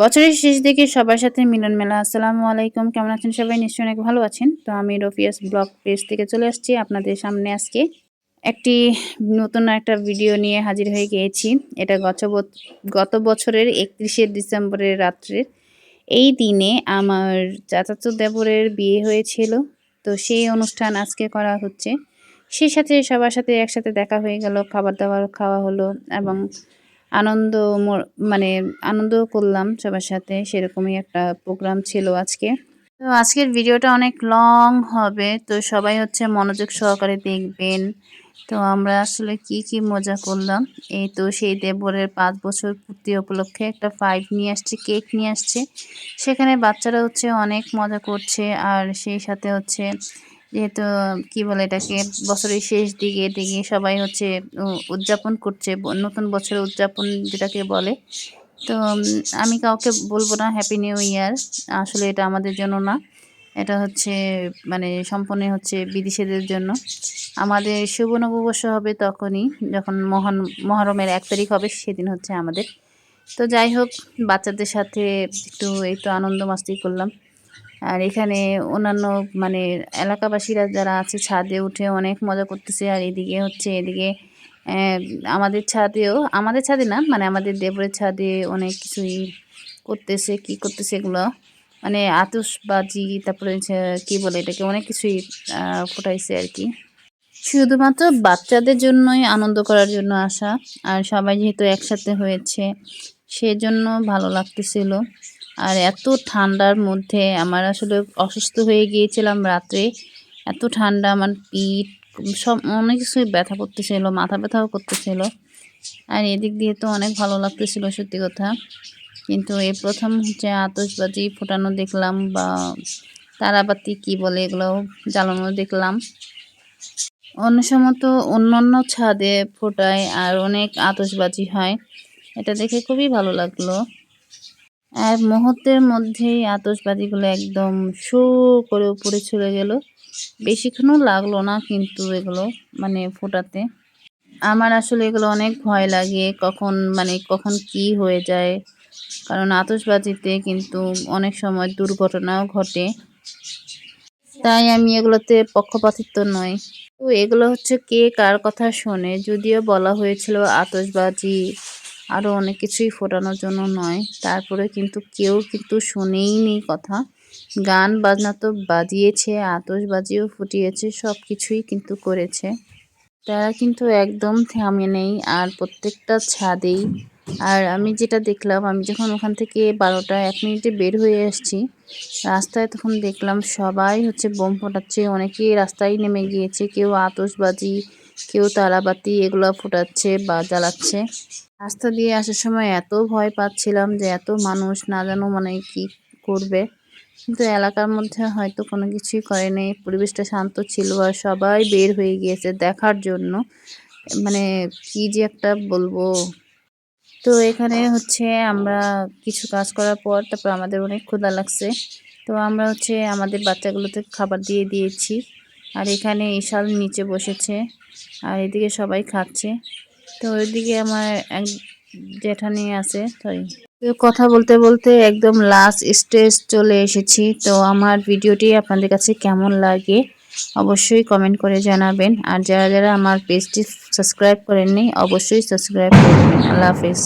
বছরের শেষ দিকে সবার সাথে মিলন মেলা। আসসালামু আলাইকুম। কেমন আছেন সবাই? নিশ্চয়ই অনেক ভালো আছেন। তো আমি রফিয়াস ব্লগ পেজ থেকে চলে আসছি আপনাদের সামনে আজকে। একটি নতুন একটা ভিডিও নিয়ে হাজির হয়ে গিয়েছি। এটা গত গত বছরের একত্রিশে ডিসেম্বরের রাত্রের। এই দিনে আমার চাচাচো দেবরের বিয়ে হয়েছিল। তো সেই অনুষ্ঠান আজকে করা হচ্ছে। সেই সাথে সবার সাথে একসাথে দেখা হয়ে গেল, খাবার দাবার খাওয়া হলো এবং আনন্দ মানে আনন্দ করলাম সবার সাথে, সেরকমই একটা প্রোগ্রাম ছিল আজকে। তো আজকের ভিডিওটা অনেক লং হবে, তো সবাই হচ্ছে মনোযোগ সহকারে দেখবেন। তো আমরা আসলে কি কি মজা করলাম, এই তো সেই দেবরের পাঁচ বছর পূর্তি উপলক্ষে একটা ফাইভ নিয়ে আসছে কেক নিয়ে আসছে। সেখানে বাচ্চারা হচ্ছে অনেক মজা করছে, আর সেই সাথে হচ্ছে যেহেতু, কি বলে এটাকে, বছরের শেষ দিকে দিকে সবাই হচ্ছে উদযাপন করছে নতুন বছরের উদযাপন যেটাকে বলে। তো আমি কাউকে বলব না হ্যাপি নিউ ইয়ার আসলে এটা আমাদের জন্য না। এটা হচ্ছে মানে সম্পূর্ণ হচ্ছে বিদেশিদের জন্য। আমাদের শুভ নববর্ষ হবে তখনই, যখন মহান, মহরমের এক তারিখ হবে, সেদিন হচ্ছে আমাদের। তো যাই হোক, বাচ্চাদের সাথে একটু একটু আনন্দ মাস্তি করলাম। আর এখানে অন্যান্য মানে এলাকাবাসীরা যারা আছে, ছাদে উঠে অনেক মজা করতেছে। আর এদিকে হচ্ছে, এদিকে আমাদের ছাদেও, আমাদের ছাদে না মানে আমাদের দেবরের ছাদে অনেক কিছুই করতেছে, কি করতেছে এগুলো? মানে আতসবাজি তারপরে কি বলে এটাকে, অনেক কিছুই ফোটাইছে আর কি। শুধুমাত্র বাচ্চাদের জন্যই আনন্দ করার জন্য আসা। আর সবাই যেহেতু একসাথে হয়েছে, সেজন্য ভালো লাগতেছিল। আর এত ঠান্ডার মধ্যে আমার আসলে অসুস্থ হয়ে গিয়েছিলাম রাত্রে। এত ঠান্ডা, আমার পিঠ, সব, অনেক কিছুই ব্যথা করতেছিল, মাথা ব্যথাও করতেছিল। আর এদিক দিয়ে তো অনেক ভালো লাগতেছিল, সত্যি কথা। কিন্তু এই প্রথম হচ্ছে আতসবাজি ফোটানো দেখলাম বা তারাবাতি কি বলে এগুলো জ্বালানো দেখলাম। অন্য সময় তো অন্য অন্য ছাদে ফোটায় আর অনেক আতসবাজি হয়। এটা দেখে খুবই ভালো লাগল। আর মুহূর্তের মধ্যেই আতসবাজিগুলো একদম শু করে উপরে চলে গেল। বেশিক্ষণও লাগল না কিন্তু এগুলো মানে ফোটাতে। আমার আসলে এগুলো অনেক ভয় লাগে কখন মানে কখন কি হয়ে যায়। কারণ আতসবাজিতে কিন্তু অনেক সময় দুর্ঘটনাও ঘটে। তাই আমি এগুলোতে পক্ষপাতিত্ব নয়। তো এগুলো হচ্ছে কে কার কথা শোনে, যদিও বলা হয়েছিল আতসবাজি আরও অনেক কিছুই ফোটানোর জন্য নয়। তারপরে কিন্তু কেউ কিন্তু শুনেই নেই কথা। গান বাজনা তো বাজিয়েছে আতসবাজিও ফুটিয়েছে সব কিছুই কিন্তু করেছে। তারা কিন্তু একদম থামে নেই আর প্রত্যেকটা ছাদেই। আর আমি যেটা দেখলাম, আমি যখন ওখান থেকে বারোটা এক মিনিটে বের হয়ে আসছি, রাস্তায় তখন দেখলাম সবাই হচ্ছে বোম ফোটাচ্ছে, অনেকেই রাস্তায় নেমে গিয়েছে, কেউ আতসবাজি কেউ তারাবাতি এগুলো ফোটাচ্ছে বা জ্বালাচ্ছে। রাস্তা দিয়ে আসার সময় এত ভয় পাচ্ছিলাম যে এত মানুষ না জানো মানে কি করবে। কিন্তু এলাকার মধ্যে হয়তো কোনো কিছুই করেনি পরিবেশটা শান্ত ছিল আর সবাই বের হয়ে গিয়েছে দেখার জন্য। মানে কি যে একটা বলব। তো এখানে হচ্ছে আমরা কিছু কাজ করার পর তারপর আমাদের অনেক ক্ষুধা লাগছে। তো আমরা হচ্ছে আমাদের বাচ্চাগুলোতে খাবার দিয়ে দিয়েছি। আর এখানে ইশাল নিচে বসেছে আর এদিকে সবাই খাচ্ছে। তো ওইদিকে আমার এক জেঠানি আছে সরি কথা বলতে বলতে একদম লাস্ট স্টেজ চলে এসেছি। তো আমার ভিডিওটি আপনাদের কাছে কেমন লাগে অবশ্যই কমেন্ট করে জানাবেন। আর যারা যারা আমার পেজটি সাবস্ক্রাইব করেননি, অবশ্যই সাবস্ক্রাইব করবেন আল্লাহ হাফিজ।